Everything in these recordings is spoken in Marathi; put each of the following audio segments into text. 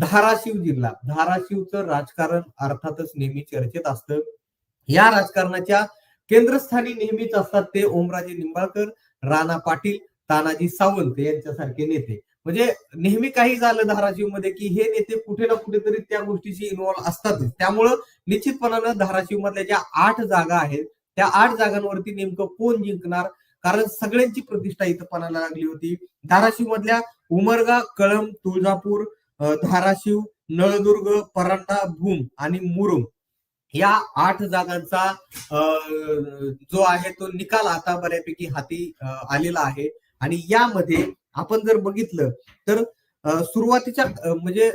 धाराशिव जिल्हा. धाराशिवचं राजकारण अर्थातच नेहमी चर्चेत असतं. या राजकारणाच्या केंद्रस्थानी नेहमीच असतात ते ओमराजे निंबाळकर राणा पाटील तानाजी सावंत यांच्यासारखे नेते. म्हणजे नेहमी काही झालं धाराशिवमध्ये की हे नेते कुठे ना कुठेतरी त्या गोष्टीशी इन्व्हॉल्व्ह असतातच. त्यामुळं निश्चितपणानं धाराशिव मधल्या ज्या आठ जागा आहेत त्या आठ जागांवरती नेमकं कोण जिंकणार? कारण सगळ्यांची प्रतिष्ठा इथं पणाला लागली होती. धाराशिव मधल्या उमरगा कळम तुळजापूर धाराशिव नळदुर्ग परांडा भूम आणि मुरुम या आठ जागांचा जो आहे तो निकाल आता बऱ्यापैकी हाती आलेला आहे. आणि यामध्ये आपण जर बघितलं तर सुरुवातीच्या म्हणजे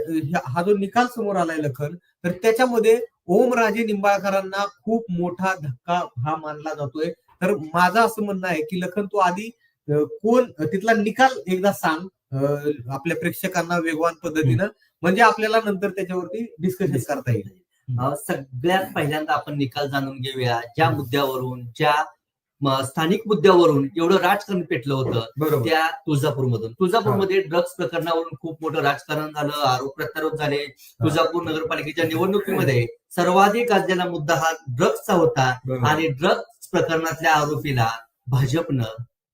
हा जो निकाल समोर आलाय लखन तर त्याच्यामध्ये ओमराजे निंबाळकरांना खूप मोठा धक्का हा मानला जातोय. तर माझं असं म्हणणं आहे की लखन तू आधी कोण तिथला निकाल एकदा सांग. आपल्या प्रेक्षकांना वेगवान पद्धतीनं म्हणजे आपल्याला नंतर त्याच्यावरती डिस्कशन करता येईल. सगळ्यात पहिल्यांदा आपण निकाल जाणून घेऊया. ज्या मुद्द्यावरून ज्या स्थानिक मुद्द्यावरून एवढं राजकारण पेटलं होतं त्या तुळजापूरमधून. तुळजापूरमध्ये ड्रग्ज प्रकरणावरून खूप मोठं राजकारण झालं आरोप प्रत्यारोप झाले. तुळजापूर नगरपालिकेच्या निवडणुकीमध्ये सर्वाधिक गाजलेला मुद्दा हा ड्रग्जचा होता. आणि ड्रग्ज प्रकरणातल्या आरोपीला भाजपनं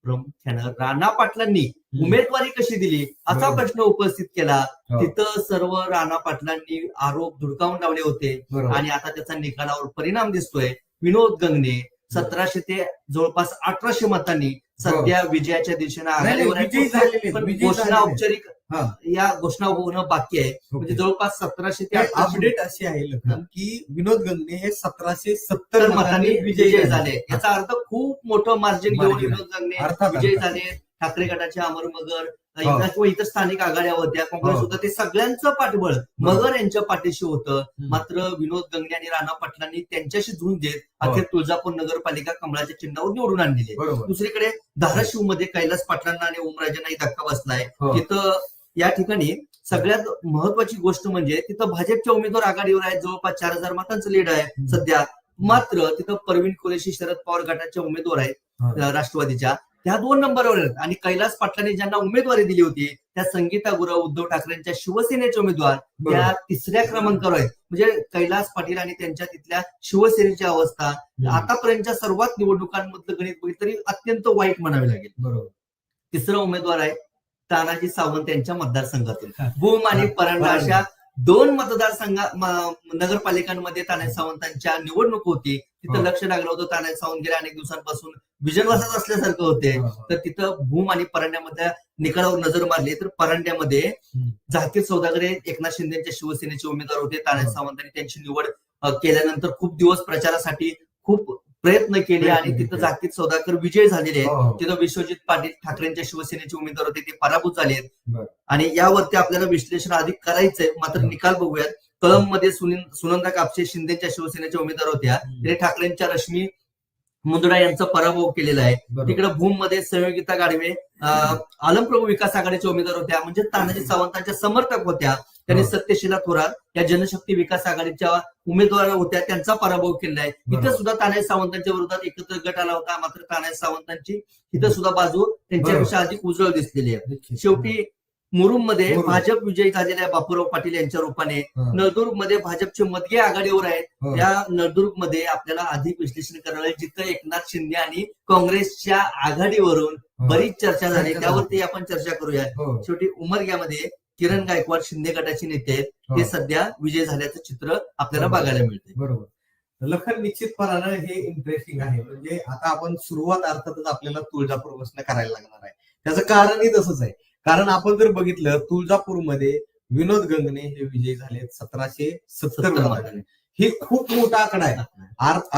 प्रामुख्यानं राणा पाटलांनी उमेदवारी कशी दिली असा. प्रश्न उपस्थित केला हो. तिथं सर्व राणा पाटलांनी आरोप धुडकावून लावले होते आणि आता त्याचा निकालावर परिणाम दिसतोय विनोद गंगणे सतराशे ते जवळपास अठराशे मतांनी सध्या विजयाच्या दिशेनं हो. नाही, नाही, आघाडीवर विजयी आहे. झालेले, पण विजयी घोषणा. औपचारिक. या घोषणा होणं बाकी आहे म्हणजे जवळपास सतराशे ते अपडेट अशी आहे की विनोद गंगणे हे सतराशे सत्तर तर मतांनी विजयी झाले. याचा अर्थ खूप मोठं मार्जिन घेऊन. विनोद अर्थात विजयी. झाले ठाकरे गटाचे अमर मगर हो. किंवा इतर स्थानिक आघाड्या होत्या काँग्रेस हो. होतं ते सगळ्यांचं पाठबळ मगर यांच्या पाठीशी होतं. मात्र विनोद गंगणे आणि राणा पाटलांनी त्यांच्याशी झुंज देत हो. अखेर तुळजापूर नगरपालिका कमळाच्या चिन्हावर निवडून आणलेली दुसरीकडे धाराशिवमध्ये कैलास पाटलांना आणि ओमराजांनाही धक्का बसलाय. तिथं या ठिकाणी सगळ्यात महत्वाची गोष्ट म्हणजे तिथं भाजपच्या उमेदवार आघाडीवर आहेत जवळपास चार हजार मतांचं लीड आहे. सध्या मात्र तिथं परवीन कुरेशी शरद पवार गटाचे उमेदवार आहेत राष्ट्रवादीच्या त्या दोन नंबरवर आहेत आणि कैलास पाटलांनी ज्यांना उमेदवारी दिली होती त्या संगीता गुरव उद्धव ठाकरेंच्या शिवसेनेचे उमेदवार त्या बरोबर. तिसऱ्या क्रमांकावर आहेत. म्हणजे कैलास पाटील आणि त्यांच्या तिथल्या शिवसेनेची अवस्था आतापर्यंतच्या सर्वात निवडणुकांमधलं गणित बघितलं तरी अत्यंत वाईट म्हणावे लागेल. बरोबर. तिसरा उमेदवार आहे तानाजी सावंत यांच्या मतदारसंघातून. भूम आणि परांडा. अशा दोन मतदारसंघा नगरपालिकांमध्ये तानाजी सावंतांच्या निवडणूक होती. तिथं हो. लक्ष लागलं होतं तानाजी सावंत गेल्या अनेक दिवसांपासून विजनवासात असल्यासारखं होते हो, तर तिथं भूम आणि परांड्यामध्ये निकालावर नजर मारली तर परांड्यामध्ये. झाकीर सौदागर हे एकनाथ शिंदेच्या शिवसेनेचे उमेदवार होते तानाजी हो. सावंतांनी त्यांची निवड केल्यानंतर खूप दिवस प्रचारासाठी खूप प्रयत्न केले आणि तिथं. झाकीर सौदागर विजय झालेले आहेत हो, हो. तिथं विश्वजित पाटील ठाकरेंच्या शिवसेनेचे उमेदवार होते ते पराभूत झाले आहेत. आणि यावरती आपल्याला विश्लेषण अधिक करायचंय मात्र हं. निकाल बघूयात कळंबमध्ये सुनंदा कापसे शिंदेच्या शिवसेनेच्या उमेदवार होत्या. तिने ठाकरेंच्या रश्मी मुंदडा यांचा पराभव केलेला आहे. तिकडे भूममध्ये संयोगिता गाडवे आलमप्रभू विकास आघाडीच्या उमेदवार होत्या. म्हणजे तानाजी सावंतांच्या समर्थक होत्या. त्यांनी. सत्यशिला थोरात या जनशक्ती विकास आघाडीच्या उमेदवार होत्या. त्यांचा पराभव केलेला आहे. इथं सुद्धा तानाजी सावंतांच्या विरोधात एकत्र गट आला होता. मात्र तानाजी सावंतांची इथं सुद्धा बाजू त्यांच्यापेक्षा अधिक उजळ दिसलेली आहे. शेवटी मुरुममध्ये मुरुम. भाजप विजयी झालेल्या आहे बापूराव पाटील यांच्या रूपाने. नळदुर्गमध्ये भाजपचे मतगे आघाडीवर आहेत. त्या नळदुर्गमध्ये आपल्याला अधिक विश्लेषण करावं लागेल जिथं एकनाथ शिंदे आणि काँग्रेसच्या आघाडीवरून. बरीच चर्चा झाली त्यावरती आपण चर्चा करूया हो, शेवटी उमरग्यामध्ये किरण गायकवाड शिंदे गटाचे नेते आहेत हो. ते सध्या विजय झाल्याचं चित्र आपल्याला. बघायला मिळते बरोबर लखन निश्चितपणानं हे इंटरेस्टिंग आहे म्हणजे आता आपण सुरुवात अर्थातच आपल्याला तुळजापूर बसणं करायला लागणार आहे त्याचं कारणही तसंच आहे कारण आपण जर बघितलं तुळजापूरमध्ये विनोद गंगणे हे विजयी झाले सतराशे सत्तर मतांनी ही खूप मोठा आकडा आहे.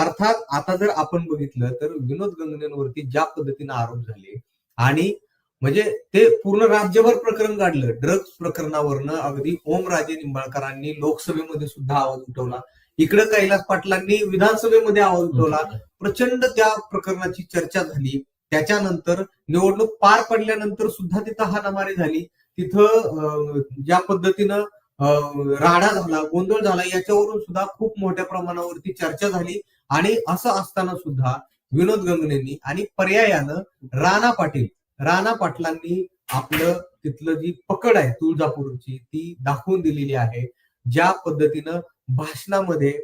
अर्थात आता जर आपण बघितलं तर विनोद गंगणेंवरती ज्या पद्धतीने आरोप झाले आणि म्हणजे ते पूर्ण राज्यभर प्रकरण काढलं ड्रग्ज प्रकरणावरनं अगदी ओमराजे निंबाळकरांनी लोकसभेमध्ये सुद्धा आवाज उठवला. इकडे कैलास पाटलांनी विधानसभेमध्ये आवाज उठवला. प्रचंड त्या प्रकरणाची चर्चा झाली. त्याच्यानंतर निवडणूक पार पडल्यानंतर सुद्धा तिथं हाणामारी झाली. तिथं ज्या पद्धतीनं अं, राडा झाला गोंधळ झाला याच्यावरून सुद्धा खूप मोठ्या प्रमाणावरती चर्चा झाली. आणि असं असताना सुद्धा विनोद गंगनेनी आणि पर्यायानं राणा पाटील राणा पाटलांनी आपलं तिथलं जी पकड आहे तुळजापूरची ती दाखवून दिलेली आहे. ज्या पद्धतीनं भाषणामध्ये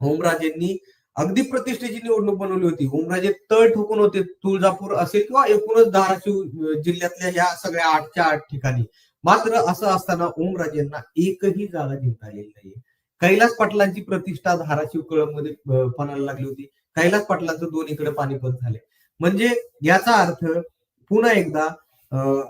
ओमराजेंनी अगदी प्रतिष्ठेची निवडणूक बनवली होती. ओमराजे तळ ठोकून होते. तुळजापूर असेल किंवा एकूणच धाराशिव जिल्ह्यातल्या ह्या सगळ्या आठच्या आठ ठिकाणी. मात्र असं असताना ओमराजेंना एकही जागा जिंकता आलेली नाहीये. कैलास पाटलांची प्रतिष्ठा धाराशिव कळममध्ये पणाला लागली होती. कैलास पाटलांचं दोन्हीकडे पाणीपत झाले. म्हणजे याचा अर्थ पुन्हा एकदा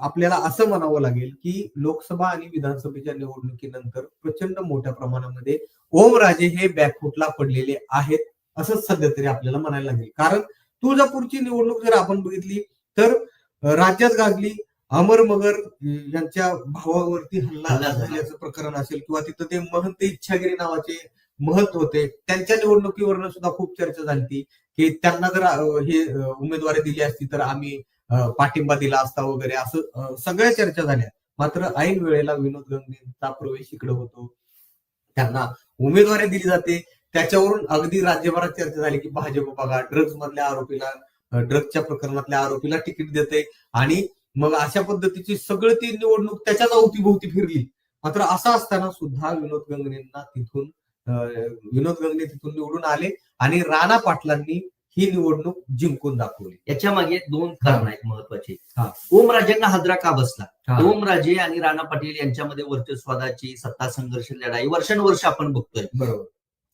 आपल्याला असं म्हणावं लागेल की लोकसभा आणि विधानसभेच्या निवडणुकीनंतर प्रचंड मोठ्या प्रमाणामध्ये ओमराजे हे बॅकफुटला पडलेले आहेत. असंच सध्या तरी आपल्याला म्हणायला लागेल. कारण तुळजापूरची निवडणूक जर आपण बघितली तर राज्यात गाजली अमर मगर यांच्या भावावरती हल्ला हल्ला झाला. झाल्याचं प्रकरण असेल किंवा तिथं ते महंत इच्छागिरी नावाचे महंत होते त्यांच्या निवडणुकीवरनं सुद्धा खूप चर्चा झाली की त्यांना जर हे उमेदवारी दिली असती तर आम्ही पाठिंबा दिला असता वगैरे असं सगळ्या चर्चा झाल्या. मात्र ऐन वेळेला विनोद गंगेंचा प्रवेश इकडे होतो. त्यांना उमेदवारी दिली जाते. त्याच्यावरून अगदी राज्यभरात चर्चा झाली की भाजप बघा ड्रग्ज मधल्या आरोपीला ड्रग्जच्या प्रकरणातल्या आरोपीला तिकीट देते आणि मग अशा पद्धतीची सगळं ती निवडणूक त्याच्याच अवतीभोवती फिरली. मात्र असं असताना सुद्धा विनोद गंगणेंना तिथून विनोद गंगणे तिथून निवडून आले आणि राणा पाटलांनी ही निवडणूक जिंकून दाखवली. याच्या मागे दोन कारण आहेत महत्त्वाचे. ओमराजेंना हादरा का बसला. ओमराजे आणि राणा पाटील यांच्यामध्ये वर्चस्वादाची सत्ता संघर्ष लढाई वर्षानुवर्ष आपण बघतोय. बरोबर.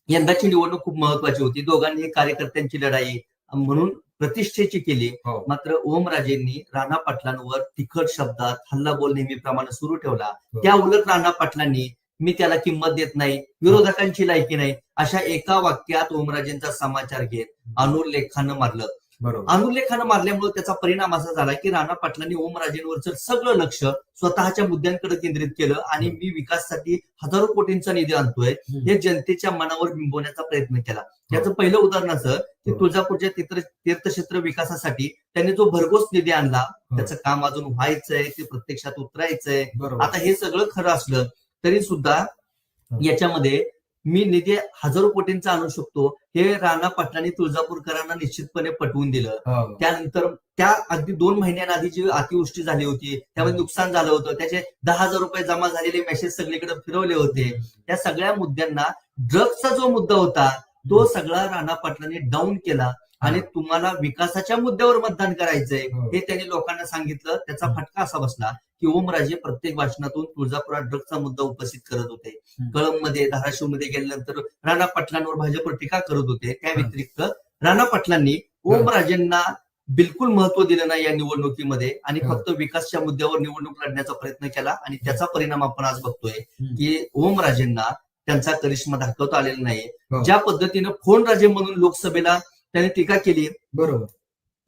यंदाची निवडणूक खूप महत्वाची होती. दोघांनी कार्यकर्त्यांची लढाई म्हणून प्रतिष्ठेची केली. हो. मात्र ओमराजेंनी राणा पाटलांवर तिखट शब्दात हल्लाबोल नेहमीप्रमाणे सुरू ठेवला. हो. त्या उलट राणा पाटलांनी मी त्याला किंमत देत नाही विरोधकांची लायकी नाही अशा एका वाक्यात ओमराजेंचा समाचार घेत अनुल्लेखानं मारलं. बरोबर. अनुल्लेखानं मारल्यामुळे त्याचा परिणाम असा झाला की राणा पाटलांनी ओमराजेंवरचं सगळं लक्ष स्वतःच्या मुद्द्यांकडे केंद्रित केलं आणि मी विकासासाठी हजारो कोटींचा निधी आणतोय हे जनतेच्या मनावर बिंबवण्याचा प्रयत्न केला. याचं पहिलं उदाहरण असं की हो. तुळजापूरच्या तीर्थ तीर्थक्षेत्र विकासासाठी त्यांनी जो भरघोस निधी आणला त्याचं काम अजून व्हायचंय ते प्रत्यक्षात उतरायचंय. आता हे सगळं खरं असलं तरी सुद्धा हो. याच्यामध्ये मी निधी हजारो कोटींचा आणू शकतो. हे राणा पाटलांनी तुळजापूरकरांना निश्चितपणे पटवून दिलं. हो. त्यानंतर त्या अगदी दोन महिन्यांआधी जी अतिवृष्टी झाली होती त्यामध्ये नुकसान झालं होतं. त्याचे दहा हजार रुपये जमा झालेले मेसेज सगळीकडे फिरवले होते. त्या सगळ्या मुद्द्यांना ड्रग्सचा जो मुद्दा होता तो सगळा राणा पाटलांनी डाऊन केला. आणि तुम्हाला विकासाच्या मुद्द्यावर मतदान करायचंय हो. हे त्यांनी लोकांना सांगितलं. त्याचा फटका असा बसला. की ओमराजे प्रत्येक भाषणातून तुळजापुरात ड्रग्सचा मुद्दा उपस्थित करत होते. कळममध्ये धाराशिवमध्ये गेल्यानंतर राणा पाटलांवर भाजपवर टीका करत होते त्या. व्यतिरिक्त राणा पाटलांनी ओमराजेंना बिलकुल महत्त्व दिलं नाही या निवडणुकीमध्ये आणि. फक्त विकासच्या मुद्द्यावर निवडणूक लढण्याचा प्रयत्न केला आणि त्याचा परिणाम आपण आज बघतोय. की ओमराजेंना त्यांचा करिश्मा दाखवता आलेला नाही. ज्या पद्धतीनं फोन राजे म्हणून लोकसभेला त्यांनी टीका केली बरोबर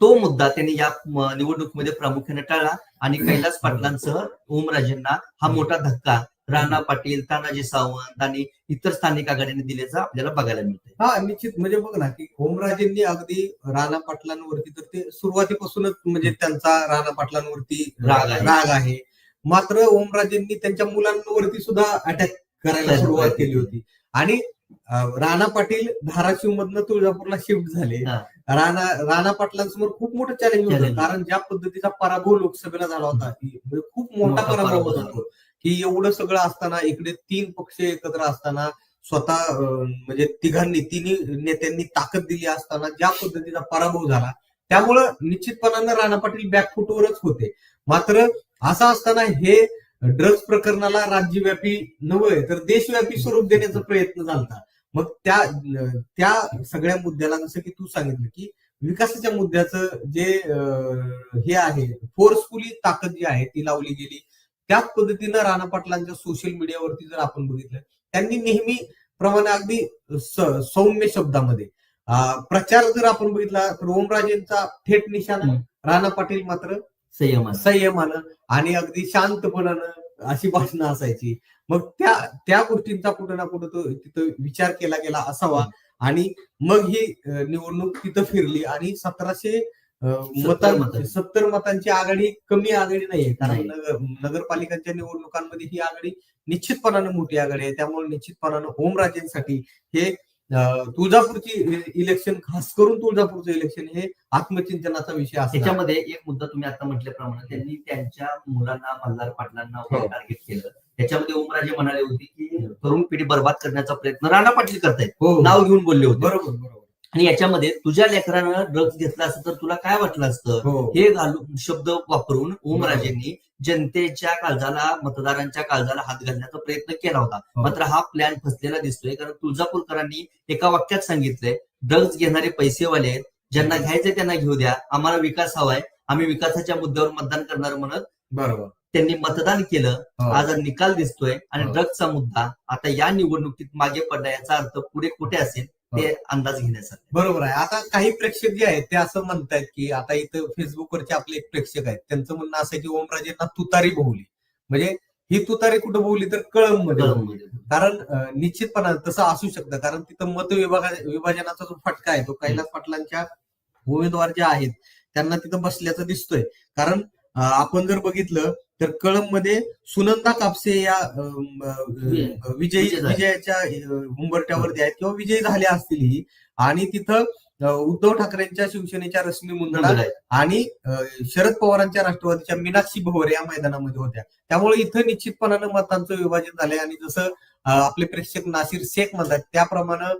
तो मुद्दा त्यांनी या निवडणुकीमध्ये प्रामुख्याने टाळला आणि कैलास पाटलांसह ओमराजेंना हा मोठा धक्का राणा पाटील तानाजी सावंत आणि इतर स्थानिक आघाडीने दिल्याचं आपल्याला बघायला मिळतंय. हा निश्चित. म्हणजे बघ ना की ओमराजेंनी अगदी राणा पाटलांवरती तर ते सुरुवातीपासूनच म्हणजे त्यांचा राणा पाटलांवरती राग आहे. राग आहे. मात्र ओमराजेंनी त्यांच्या मुलांवरती सुद्धा अटॅक करायला सुरुवात केली होती. आणि राणा पाटील धाराशिव मधनं तुळजापूरला शिफ्ट झाले. राणा राणा पाटलांसमोर खूप मोठं चॅलेंज होतं. कारण ज्या पद्धतीचा पराभव लोकसभेला झाला होता म्हणजे खूप मोठा पराभव होता. तो. की एवढं सगळं असताना इकडे तीन पक्ष एकत्र असताना स्वतः म्हणजे तिघांनी तिन्ही नेत्यांनी ताकद दिली असताना ज्या पद्धतीचा पराभव झाला त्यामुळं निश्चितपणानं राणा पाटील बॅकफुटवरच होते. मात्र असं असताना हे ड्रग्ज प्रकरणाला राज्यव्यापी नव्हे तर देशव्यापी स्वरूप देण्याचा प्रयत्न झाला मग त्या त्या सगळ्या मुद्द्याला जसं की तू सांगितलं की विकासाच्या मुद्द्याचं जे हे आहे फोर्सफुली ताकद जी आहे ती लावली गेली त्याच पद्धतीनं राणा पाटलांच्या सोशल मीडियावरती जर आपण बघितलं त्यांनी नेहमी प्रमाणे अगदी सौम्य शब्दामध्ये प्रचार जर आपण बघितला तर ओमराजेंचा थेट निशाणा. राणा पाटील मात्र संयम संयमानं आणि अगदी शांतपणानं अशी भाषणं असायची. मग त्या त्या गोष्टींचा कुठं ना कुठं तो तिथं विचार केला गेला असावा. आणि मग ही निवडणूक तिथं फिरली आणि सतराशे मतां. सत्तर मतांची आघाडी कमी आघाडी नाहीये. कारण. नगर- नगरपालिकांच्या निवडणुकांमध्ये ही आघाडी निश्चितपणानं मोठी आघाडी आहे. त्यामुळे निश्चितपणानं ओमराजेंसाठी हे तुळजापूरची इलेक्शन खास करून तुळजापूरचं इलेक्शन हे आत्मचिंतनाचा विषय असतो त्याच्यामध्ये एक मुद्दा तुम्ही आता म्हटल्याप्रमाणे त्यांनी त्यांच्या मुलांना मल्हार पाटलांना हो. टार्गेट केलं. त्याच्यामध्ये ओमराजे म्हणाले होते की तरुण पिढी बर्बाद करण्याचा प्रयत्न राणा पाटील करतायत. हो. नाव घेऊन बोलले होते. बरोबर बरोबर. आणि याच्यामध्ये तुझ्या लेकरानं ड्रग्ज घेतला असतं तर तुला काय वाटलं असतं? हो. हे घालून शब्द वापरून ओमराजेंनी जनतेच्या काळजाला मतदारांच्या काळजाला हात घालण्याचा प्रयत्न केला होता. हो. मात्र हा प्लॅन फसलेला दिसतोय. कारण तुळजापूरकरांनी एका वाक्यात सांगितलंय ड्रग्ज घेणारे पैसेवाले आहेत. ज्यांना घ्यायचे त्यांना घेऊ द्या. आम्हाला विकास हवाय. आम्ही विकासाच्या मुद्द्यावर मतदान करणार म्हणत बरोबर. त्यांनी मतदान केलं. हो. आज निकाल दिसतोय. आणि हो. ड्रग्जचा मुद्दा आता या निवडणुकीत मागे पडला याचा अर्थ पुढे कुठे असेल ते अंदाज घेण्यासाठी बरोबर आहे. आता काही प्रेक्षक जे आहेत ते असं म्हणतायत की आता इथं फेसबुकवरचे आपले एक प्रेक्षक आहेत. त्यांचं म्हणणं असं की ओमराजेंना तुतारी बहुली म्हणजे ही तुतारी कुठं बहुली तर कळममध्ये. कारण निश्चितपणा तसं असू शकतं. कारण तिथं मत विभागा विभाजनाचा जो फटका आहे तो कैलास पाटलांच्या उमेदवार जे आहेत त्यांना तिथं बसल्याचं दिसतोय. कारण आपण जर बघितलं तर कळममध्ये सुनंदा कापसे या विजयी. विजयाच्या उंबरट्यावरती आहेत किंवा विजयी झाल्या असतील ही आणि तिथं उद्धव ठाकरेंच्या शिवसेनेच्या रश्मी मुंदडा. आणि शरद पवारांच्या राष्ट्रवादीच्या मीनाक्षी भोवर या मैदानामध्ये होत्या त्यामुळे इथं निश्चितपणानं मतांचं विभाजन झालंय आणि जसं आपले प्रेक्षक नासिर शेख म्हणतात त्याप्रमाणे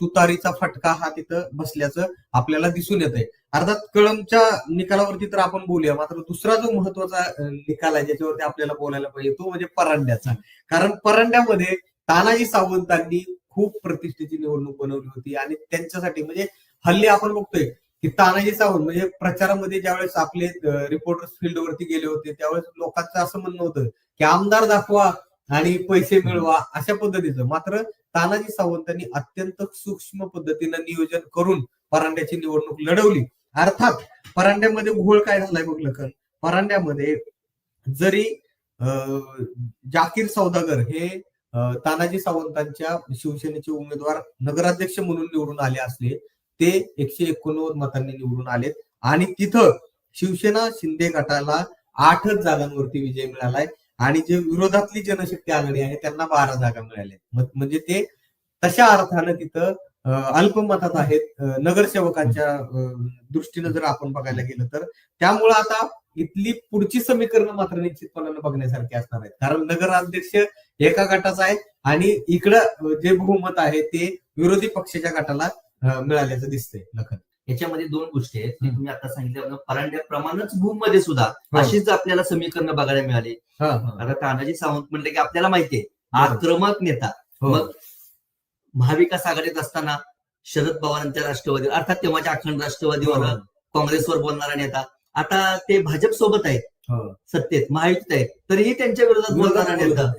तुतारीचा फटका हा तिथं बसल्याचं आपल्याला दिसून येत आहे अर्थात कळमच्या निकालावरती तर आपण बोलूया. मात्र दुसरा जो महत्त्वाचा निकाल आहे ज्याच्यावरती आपल्याला बोलायला पाहिजे तो म्हणजे परांड्याचा. कारण परांड्यामध्ये तानाजी सावंतांनी खूप प्रतिष्ठेची निवडणूक बनवली होती आणि त्यांच्यासाठी म्हणजे हल्ली आपण बघतोय की तानाजी सावंत म्हणजे प्रचारामध्ये ज्यावेळेस आपले रिपोर्टर्स फील्डवरती गेले होते त्यावेळेस लोकांचं असं म्हणणं होतं की आमदार दाखवा आणि पैसे मिळवा अशा पद्धतीचं. मात्र तानाजी सावंतांनी अत्यंत सूक्ष्म पद्धतीनं नियोजन करून परांड्याची निवडणूक लढवली. अर्थात परांड्यामध्ये घोळ काय झालाय बघ लखन परांड्यामध्ये जरी अं, जाकीर सौदागर हे तानाजी सावंतांच्या शिवसेनेचे उमेदवार नगराध्यक्ष म्हणून निवडून आले असले ते एकशे एकोणनव्वद मतांनी निवडून आलेत. आणि तिथं शिवसेना शिंदे गटाला आठच जागांवरती विजय मिळालाय. आणि जे विरोधातली जनशक्ती आघाडी आहे त्यांना बारा जागा मिळाल्या. म्हणजे ते तशा अर्थानं तिथं अल्पमतात आहेत. नगरसेवकांच्या दृष्टीनं जर आपण बघायला गेलं तर त्यामुळं आता इथली पुढची समीकरणं मात्र निश्चितपणानं बघण्यासारखी असणार आहेत. कारण नगराध्यक्ष एका गटाचा आहे आणि इकडं जे बहुमत आहे ते विरोधी पक्षाच्या गटाला मिळाल्याचं दिसतंय लखन. याच्यामध्ये दोन गोष्टी आहेत. तुम्ही आता सांगितल्या परांड्याप्रमाणच भूममध्ये सुद्धा. अशीच आपल्याला समीकरण बघायला मिळाली. आता तानाजी सावंत म्हणले की आपल्याला माहितीये. आक्रमक नेता हो. मग महाविकास आघाडीत असताना शरद पवारांच्या राष्ट्रवादी अर्थात तेव्हाच्या अखंड राष्ट्रवादीवर हो. काँग्रेसवर बोलणारा नेता आता ते भाजप सोबत आहेत हो. सत्तेत महायुतीत आहेत तरीही त्यांच्या विरोधात बोलणारा नेता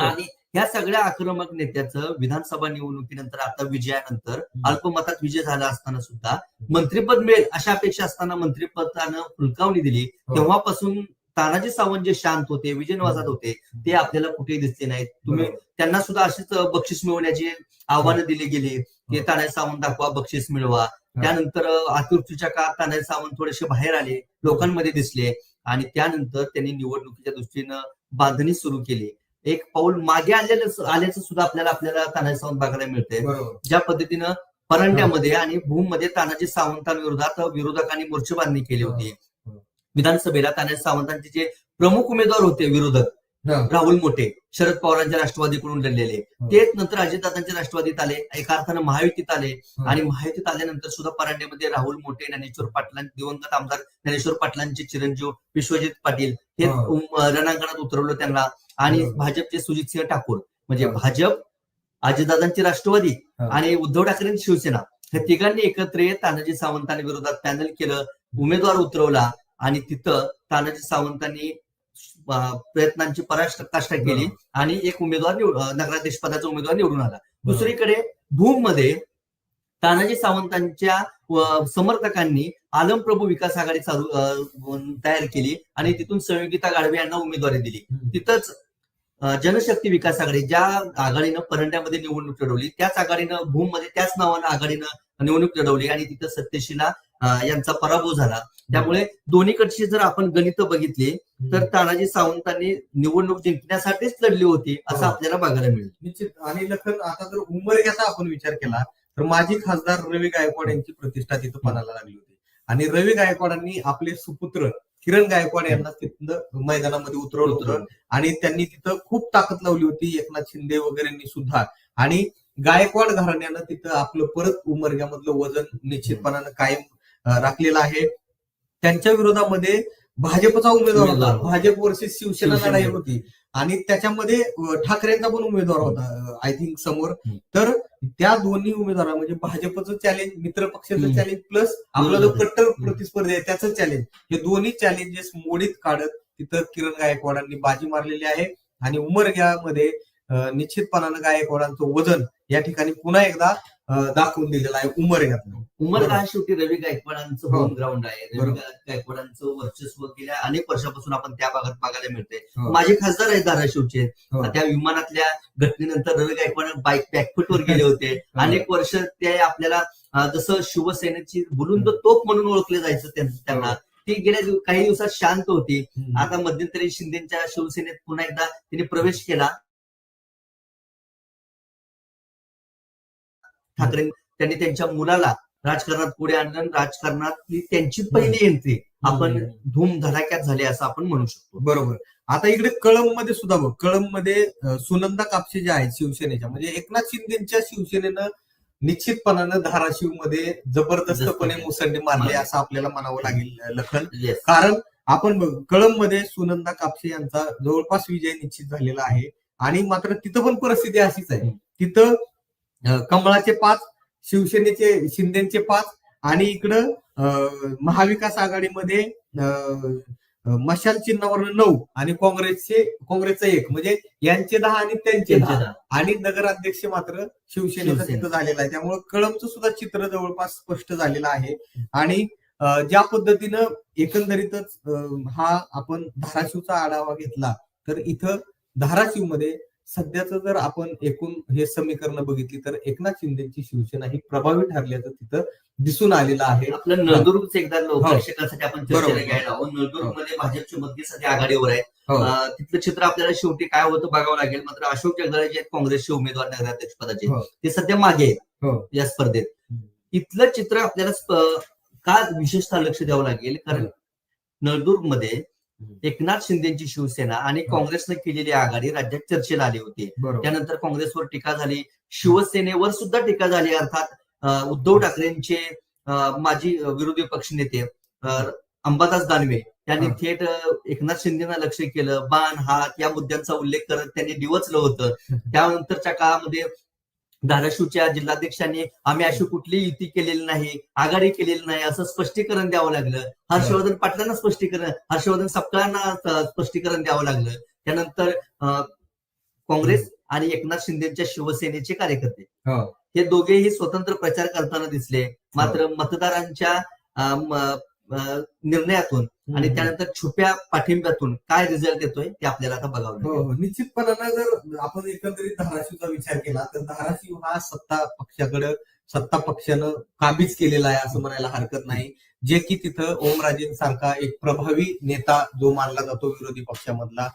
आणि ह्या सगळ्या आक्रमक नेत्याचं विधानसभा निवडणुकीनंतर आता विजयानंतर अल्पमतात विजय झाला असताना सुद्धा मंत्रिपद मिळेल अशा अपेक्षा असताना मंत्रिपदानं फुलकावणी दिली. हो. तेव्हापासून तानाजी सावंत जे शांत होते विजयनवाजात होते ते आपल्याला कुठेही दिसले नाहीत. तुम्ही. त्यांना सुद्धा अशीच बक्षीस मिळवण्याची आव्हानं दिली गेली. की हो. तानाजी सावंत दाखवा बक्षीस मिळवा. त्यानंतर अतिवृष्टीच्या काळात तानाजी सावंत थोडेसे बाहेर आले लोकांमध्ये दिसले. आणि त्यानंतर त्यांनी निवडणुकीच्या दृष्टीनं बांधणी सुरू केली. एक पाऊल मागे आलेलं आल्याचं सुद्धा आपल्याला आपल्याला तानाजी सावंत बघायला मिळते ज्या पद्धतीनं परंड्यामध्ये आणि भूममध्ये तानाजी सावंतांविरोधात विरोधकांनी मोर्चेबांधणी केली होती. विधानसभेला तानाजी सावंतांचे जे प्रमुख उमेदवार होते विरोधक. राहुल मोठे शरद पवारांच्या राष्ट्रवादीकडून लढलेले. तेच नंतर अजितदादांच्या राष्ट्रवादीत आले एका अर्थानं महायुतीत आले. आणि महायुतीत आल्यानंतर सुद्धा परांड्यामध्ये राहुल मोठे ज्ञानेश्वर पाटलां दिवंगत आमदार ज्ञानेश्वर पाटलांचे चिरंजीव विश्वजित पाटील हे रणांगणात उतरवलं त्यांना आणि. भाजपचे सुजित सिंह ठाकूर म्हणजे. भाजप अजितदादांची राष्ट्रवादी. आणि उद्धव ठाकरेंची शिवसेना हे तिघांनी एकत्र येत तानाजी सावंतांनी विरोधात पॅनल केलं उमेदवार उतरवला आणि तिथं तानाजी सावंतांनी प्रयत्नांची पराकाष्ठा केली आणि एक उमेदवार नगराध्यक्ष पदाचा उमेदवार निवडून आला. दुसरीकडे भूममध्ये तानाजी सावंतांच्या समर्थकांनी आलमप्रभू विकास आघाडी चालू तयार केली आणि तिथून संयोगिता गाडवे यांना उमेदवारी दिली. तिथंच जनशक्ती विकास आघाडी ज्या आघाडीनं परंड्यामध्ये निवडणूक लढवली त्याच आघाडीनं भूममध्ये त्याच नावानं आघाडीनं निवडणूक लढवली आणि तिथं सत्यशीला यांचा पराभव झाला. त्यामुळे दोन्हीकडची जर आपण गणित बघितली तर तानाजी सावंतांनी निवडणूक जिंकण्यासाठीच लढली होती असं हो. आपल्याला बघायला मिळेल. निश्चित. आणि लखन आता जर उमरग्याचा आपण विचार केला तर माजी खासदार रवी गायकवाड यांची प्रतिष्ठा तिथं पणाला लागली होती. आणि रवी गायकवाडांनी आपले सुपुत्र किरण गायकवाड यांना तिथं मैदानामध्ये उतरवलं होतं. आणि त्यांनी तिथं खूप ताकद लावली होती एकनाथ शिंदे वगैरेंनी सुद्धा. आणि गायकवाड घराण्यानं तिथं आपलं परत उमरग्यामधलं वजन निश्चितपणानं कायम राखलेलं आहे त्यांच्या विरोधामध्ये भाजपचा उमेदवार होता उमेदवार. भाजप वर्सेस शिवसेना. लढाई होती आणि त्याच्यामध्ये ठाकरेंचा पण उमेदवार होता आय थिंक समोर. तर त्या दोन्ही उमेदवारांना म्हणजे भाजपचं चॅलेंज मित्र पक्षाचं. चॅलेंज प्लस आपला जो. कट्टर प्रतिस्पर्धी आहे त्याचं चॅलेंज हे दोन्ही चॅलेंजेस मोडीत काढत तिथं किरण गायकवाडांनी बाजी मारलेली आहे आणि उमरग्यामध्ये निश्चितपणानं गायकवाडांचं वजन या ठिकाणी पुन्हा एकदा दाखवून दिलेलं आहे उमरग्यातलं उमर हा शेवटी रवी गायकवाडांचं हो. होम ग्राउंड आहे. रवी. गायकवाडांचं वर्चस्व गेल्या अनेक वर्षापासून आपण त्या भागात बघायला मिळते हो. माझे खासदार आहेत धाराशिवचे. हो. त्या विमानातल्या घटनेनंतर रवी गायकवाड बाईक बॅकफुटवर गेले होते. अनेक वर्ष ते आपल्याला जसं शिवसेनेची बुलुंद तोप म्हणून ओळखले जायचं त्यां- त्यांना. ती गेल्या काही दिवसात शांत होती. आता मध्यंतरी शिंदेच्या शिवसेनेत पुन्हा एकदा त्यांनी प्रवेश केला. ठाकरे त्यांनी त्यांच्या मुलाला राजकारणात पुढे आणलं. आणि राजकारणातली त्यांची पहिली एंट्री आपण धूम धडाक्यात झाली असं आपण म्हणू शकतो. बरोबर. आता इकडे कळंबमध्ये सुद्धा बघ. कळंबमध्ये सुनंदा कापसे ज्या आहेत शिवसेनेच्या म्हणजे एकनाथ शिंदेच्या शिवसेनेनं निश्चितपणानं धाराशिवमध्ये जबरदस्तपणे जबरदस्त. मुसंडी मारली. असं आपल्याला म्हणावं लागेल लखन. कारण आपण बघ कळंबमध्ये सुनंदा कापसे यांचा जवळपास विजय निश्चित झालेला आहे. आणि मात्र तिथं पण परिस्थिती अशीच आहे. तिथं कमळाचे पाच शिवसेनेचे शिंदेचे पाच आणि इकडं महाविकास आघाडीमध्ये मशाल चिन्हावरून नऊ आणि काँग्रेसचे काँग्रेसचं एक. म्हणजे यांचे दहा आणि त्यांचे दहा. आणि नगराध्यक्ष मात्र शिवसेनेचं शिवसेना. तिथं झालेलं आहे. त्यामुळे कळमचं सुद्धा चित्र जवळपास स्पष्ट झालेलं आहे. आणि ज्या पद्धतीनं एकंदरीतच हा आपण धाराशिवचा आढावा घेतला तर इथं धाराशिवमध्ये सध्याचं जर आपण एकूण हे समीकरण बघितली तर एकनाथ शिंदेची शिवसेना ही प्रभावी ठरल्याचं तिथं दिसून आलेलं आहे आपलं नळदुर्गचं एकदा लोक- हो. आपण चर्चेला बरोबर. घ्यायला आहोत नळदुर्गमध्ये भाजपची मदती सध्या आघाडीवर आहे हो. तिथलं चित्र आपल्याला शेवटी काय होतं बघावं लागेल मात्र अशोक जगदाळे जे आहेत काँग्रेसचे उमेदवार नगराध्यक्ष पदाचे हो. ते सध्या मागे आहेत हो. या स्पर्धेत. इथलं चित्र आपल्याला का विशेषतः लक्ष द्यावं लागेल कारण हो. एकनाथ शिंदेची शिवसेना आणि. काँग्रेसने केलेली आघाडी राज्यात चर्चेला आली होती. त्यानंतर काँग्रेसवर टीका झाली. शिवसेनेवर सुद्धा टीका झाली. अर्थात उद्धव ठाकरेंचे माजी विरोधी पक्षनेते अं, अंबादास दानवे यांनी हा. थेट एकनाथ शिंदेना लक्ष केलं. बाण हात या मुद्द्यांचा उल्लेख करत त्यांनी डिवचलं होतं. त्यानंतरच्या काळामध्ये धाराशिवच्या जिल्हाध्यक्षांनी आम्ही अशी कुठली युती केलेली नाही आघाडी केलेली नाही असं स्पष्टीकरण द्यावं लागलं. हर्षवर्धन पाटलांना स्पष्टीकरण हर्षवर्धन सपकाळांना स्पष्टीकरण द्यावं लागलं. त्यानंतर काँग्रेस आणि एकनाथ शिंदेच्या शिवसेनेचे कार्यकर्ते. हो. हे दोघेही स्वतंत्र प्रचार करताना दिसले. मात्र मतदारांच्या अं, म- अं, निर्णयातून आणि त्यानंतर छुप्या पाठिंब्यातून काय रिझल्ट येतोय ते आपल्याला आता बघावं हो हो. निश्चितपणानं जर आपण एकंदरीत धाराशिवचा विचार केला तर धाराशिव हा सत्ता पक्षाकडे सत्ता पक्षानं काबीज केलेला आहे असं म्हणायला हरकत नाही. जे की तिथं ओमराजेंसारखा एक प्रभावी नेता जो मानला जातो विरोधी पक्षामधला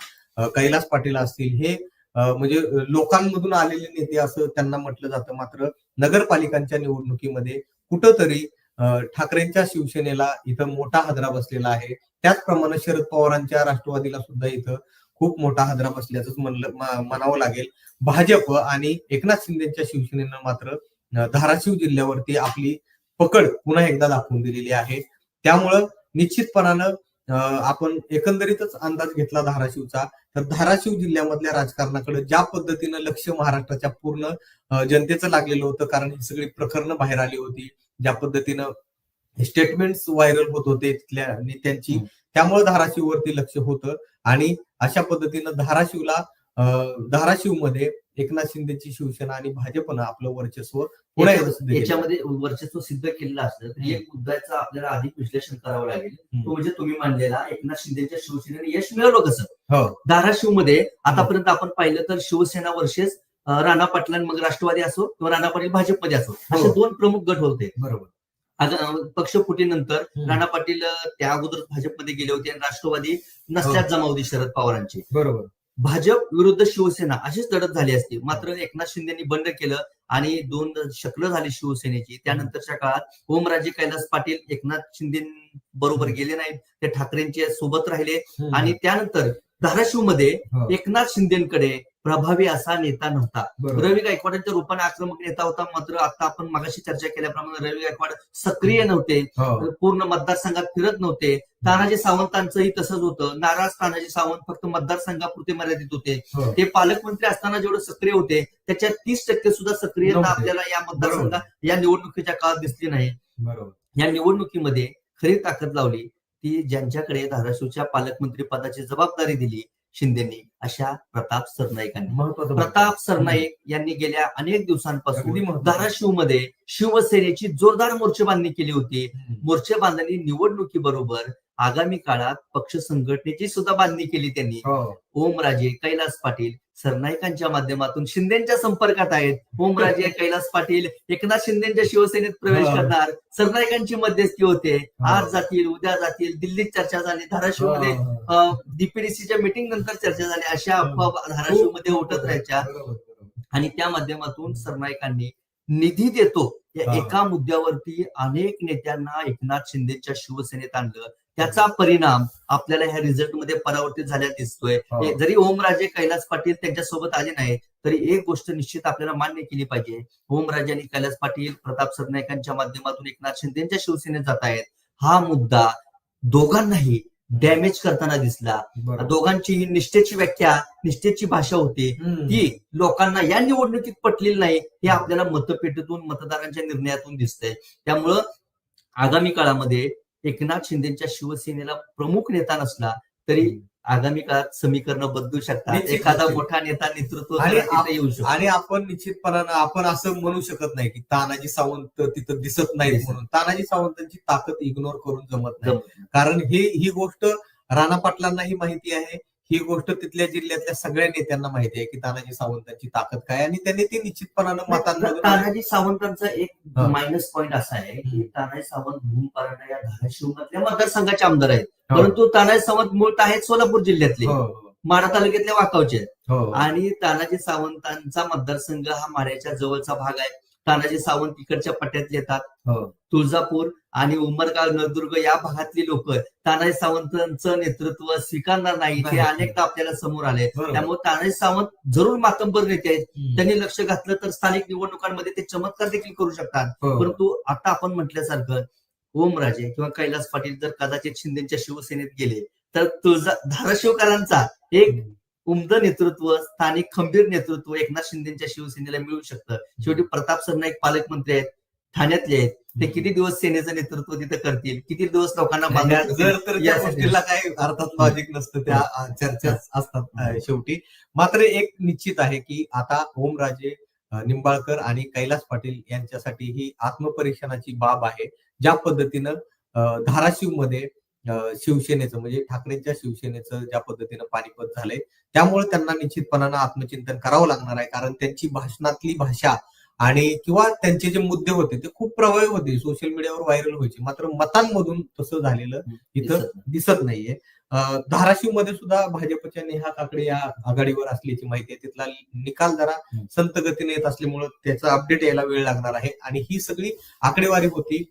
कैलास पाटील असतील हे म्हणजे लोकांमधून आलेले नेते असं त्यांना म्हटलं जातं. मात्र नगरपालिकांच्या निवडणुकीमध्ये कुठंतरी ठाकरेंच्या शिवसेनेला इथं मोठा हादरा बसलेला आहे. त्याचप्रमाणे शरद पवारांच्या राष्ट्रवादीला सुद्धा इथं खूप मोठा हादरा बसल्याचंच म्हणलं म्हणावं लागेल. भाजप आणि एकनाथ शिंदेच्या शिवसेनेनं मात्र धाराशिव जिल्ह्यावरती आपली पकड पुन्हा एकदा दाखवून दिलेली आहे. त्यामुळं निश्चितपणानं आपण एकंदरीतच अंदाज घेतला धाराशिवचा तर धाराशिव जिल्ह्यामधल्या राजकारणाकडे ज्या पद्धतीनं लक्ष महाराष्ट्राच्या पूर्ण जनतेचं लागलेलं होतं कारण ही सगळी प्रकरणं बाहेर आली होती ज्या पद्धतीनं स्टेटमेंट्स व्हायरल होत होते तिथल्या नेत्यांची. त्यामुळे धाराशिववरती लक्ष होतं आणि अशा पद्धतीनं धाराशिवला धाराशिवमध्ये एकनाथ शिंदेची शिवसेना आणि भाजपनं आपलं वर्चस्व पुन्हा. याच्यामध्ये वर्चस्व सिद्ध केलेलं असलं तर एक मुद्द्याचं आपल्याला अधिक विश्लेषण करावं लागेल. तो म्हणजे तुम्ही मांडलेला एकनाथ शिंदेच्या शिवसेनेने यश मिळवलं कसं? हो. धाराशिवमध्ये आतापर्यंत आपण पाहिलं तर शिवसेना वर्सेस अं, राणा पाटलां मग राष्ट्रवादी असो किंवा राणा पाटील भाजपमध्ये असो. असे हो. दोन प्रमुख गट होते. बरोबर. आता पक्षफुटीनंतर हम्म. राणा पाटील त्या अगोदर भाजपमध्ये गेले होते आणि राष्ट्रवादी नसल्यात जमावली शरद पवारांची. बरोबर. भाजप विरुद्ध शिवसेना अशीच लढत झाली असती. मात्र एकनाथ शिंदेनी बंड केलं आणि दोन शकलं झाली शिवसेनेची. त्यानंतरच्या काळात ओमराजे कैलास पाटील एकनाथ शिंदे बरोबर गेले नाहीत. ते ठाकरेंच्या सोबत राहिले. आणि त्यानंतर धाराशिवमध्ये हो. एकनाथ शिंदेकडे प्रभावी असा नेता नव्हता. रवी गायकवाडांच्या रूपाने आक्रमक नेता होता. मात्र आता आपण मागाशी चर्चा केल्याप्रमाणे रवी गायकवाड सक्रिय नव्हते. हो. पूर्ण मतदारसंघात फिरत नव्हते. तानाजी सावंतांचंही तसंच होतं. नाराज तानाजी सावंत फक्त मतदारसंघापुरते मर्यादित होते. हो. ते पालकमंत्री असताना जेवढे सक्रिय होते त्याच्यात तीस टक्के सुद्धा सक्रियता. आपल्याला या. मतदारसंघात या निवडणुकीच्या काळात दिसली नाही. बरोबर. या निवडणुकीमध्ये खरी ताकद लावली. ती ज्यांच्याकडे धाराशिवच्या पालकमंत्री पदाची जबाबदारी दिली शिंदेनी. अशा प्रताप सरनाईकांनी प्रताप सरनाईक यांनी गेल्या अनेक दिवसांपासून महत्वाचं. धाराशिवमध्ये शिवसेनेची जोरदार मोर्चेबांधणी केली होती हम्म. मोर्चे बांधणी निवडणुकीबरोबर आगामी काळात पक्ष संघटनेची सुद्धा बांधणी केली त्यांनी हो. ओमराजे कैलास पाटील सरनाईकांच्या माध्यमातून शिंदेच्या संपर्कात आहेत ओमराजे कैलास पाटील एकनाथ शिंदेच्या शिवसेनेत प्रवेश. करणार सरनाईकांची मध्यस्थी होते. आज जातील उद्या जातील दिल्लीत चर्चा झाली धाराशिवमध्ये. डीपीडीसीच्या मीटिंग नंतर चर्चा झाली अशा अफवा धाराशिवमध्ये उठत राहायच्या. आणि त्या माध्यमातून सरनाईकांनी निधी देतो या. एका मुद्द्यावरती अनेक नेत्यांना एकनाथ शिंदेच्या शिवसेनेत आणलं त्याचा परिणाम आपल्याला ह्या रिझल्टमध्ये परावर्तित झाल्या दिसतोय हो. जरी ओमराजे कैलास पाटील त्यांच्यासोबत आले नाही तरी एक गोष्ट निश्चित आपल्याला मान्य केली पाहिजे ओमराजे आणि कैलास पाटील प्रताप सरनाईकांच्या माध्यमातून एकनाथ शिंदेच्या शिवसेनेत जात आहेत हा मुद्दा दोघांनाही डॅमेज करताना दिसला. दोघांची ही निष्ठेची व्याख्या निष्ठेची भाषा होती. ती लोकांना या निवडणुकीत पटलेली नाही हे आपल्याला मतपेटीतून मतदारांच्या निर्णयातून दिसतंय त्यामुळं आगामी काळामध्ये एकनाथ शिंदेच्या शिवसेनेला प्रमुख नेता नसला तरी आगामी काळात समीकरण बदलू शकतात. एखादा. मोठा नेता नेतृत्व येऊ शकतो. आणि आपण निश्चितपणानं आपण असं म्हणू शकत नाही की तानाजी सावंत तिथं दिसत नाही. म्हणून. तानाजी सावंतांची ताकद इग्नोर करून जमत नाही. कारण ही ही गोष्ट राणा पाटलांनाही माहिती आहे. ही गोष्ट तिथल्या जिल्ह्यातल्या सगळ्या नेत्यांना माहिती आहे की तानाजी सावंतांची ताकद काय आणि त्यांनी ती निश्चितपणानं मतांमधून तानाजी सावंतांचा एक. मायनस पॉईंट असा आहे की. तानाजी सावंत भूम पारणा या धाराशिव मधल्या मतदारसंघाचे आमदार आहेत हो. परंतु तानाजी सावंत मूळ आहेत सोलापूर जिल्ह्यातले हो, हो, माढा तालुक्यातल्या वाकावचे आहेत. हो. आणि तानाजी सावंतांचा मतदारसंघ हा माड्याच्या जवळचा भाग आहे तानाजी सावंत इकडच्या पट्ट्यातले येतात हो. तुळजापूर आणि उमरगाव नळदुर्ग या भागातली लोक तानाजी सावंतांचं नेतृत्व स्वीकारणार नाही हे. अनेकदा आपल्याला समोर आले. त्यामुळे तानाजी सावंत जरूर मातंबर नेते आहेत. त्यांनी लक्ष घातलं तर स्थानिक निवडणुकांमध्ये ते चमत्कार देखील करू शकतात हो. परंतु आता आपण म्हटल्यासारखं ओमराजे किंवा कैलास पाटील जर कदाचित शिंदेच्या शिवसेनेत गेले तर तुळजा धाराशिवकरांचा एक उमद नेतृत्व स्थानिक खंबीर नेतृत्व एकनाथ शिंदेच्या शिवसेनेला मिळू शकतं. शेवटी प्रताप सरनाईक पालकमंत्री आहेत ठाण्यातले आहेत. ते किती दिवस सेनेचं नेतृत्व तिथे करतील? किती दिवस लोकांना जर? तर. गोष्टीला काही अर्थात लॉजिक नसतं त्या चर्चा असतात शेवटी. मात्र एक निश्चित आहे की आता ओमराजे निंबाळकर आणि कैलास पाटील यांच्यासाठी ही आत्मपरीक्षणाची बाब आहे. ज्या पद्धतीनं धाराशिवमध्ये शिवसेनेचं म्हणजे ठाकरेंच्या शिवसेनेचं ज्या पद्धतीनं पानिपत झालंय त्यामुळे त्यांना निश्चितपणानं आत्मचिंतन करावं लागणार आहे. कारण त्यांची भाषणातली भाषा आणि किंवा त्यांचे जे मुद्दे होते ते खूप प्रभावी होते. सोशल मीडियावर व्हायरल व्हायचे. मात्र मतांमधून तसं झालेलं इथं दिसत नाही. दिसत नाहीये. धाराशिवमध्ये सुद्धा भाजपच्या नेहा काकडे या आघाडीवर असल्याची माहिती आहे. तिथला निकाल जरा. संत गतीने येत असल्यामुळे त्याचा अपडेट यायला वेळ लागणार आहे. आणि ही सगळी आकडेवारी होती.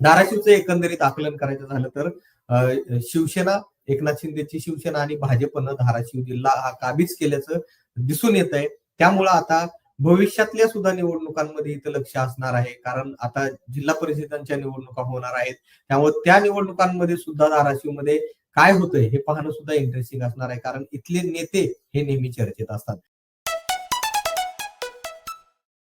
धाराशिवचं एकंदरीत आकलन करायचं झालं तर शिवसेना एकनाथ शिंदेची शिवसेना आणि भाजपनं धाराशिव जिल्हा हा काबीज केल्याचं दिसून येत आहे त्यामुळं आता भविष्यातल्या सुद्धा निवडणुकांमध्ये इथं लक्ष असणार आहे. कारण आता जिल्हा परिषदांच्या निवडणुका होणार आहेत. त्यामुळे त्या निवडणुकांमध्ये सुद्धा धाराशिवमध्ये काय होतंय हे पाहणं सुद्धा इंटरेस्टिंग असणार आहे. कारण इथले नेते हे नेहमी चर्चेत असतात.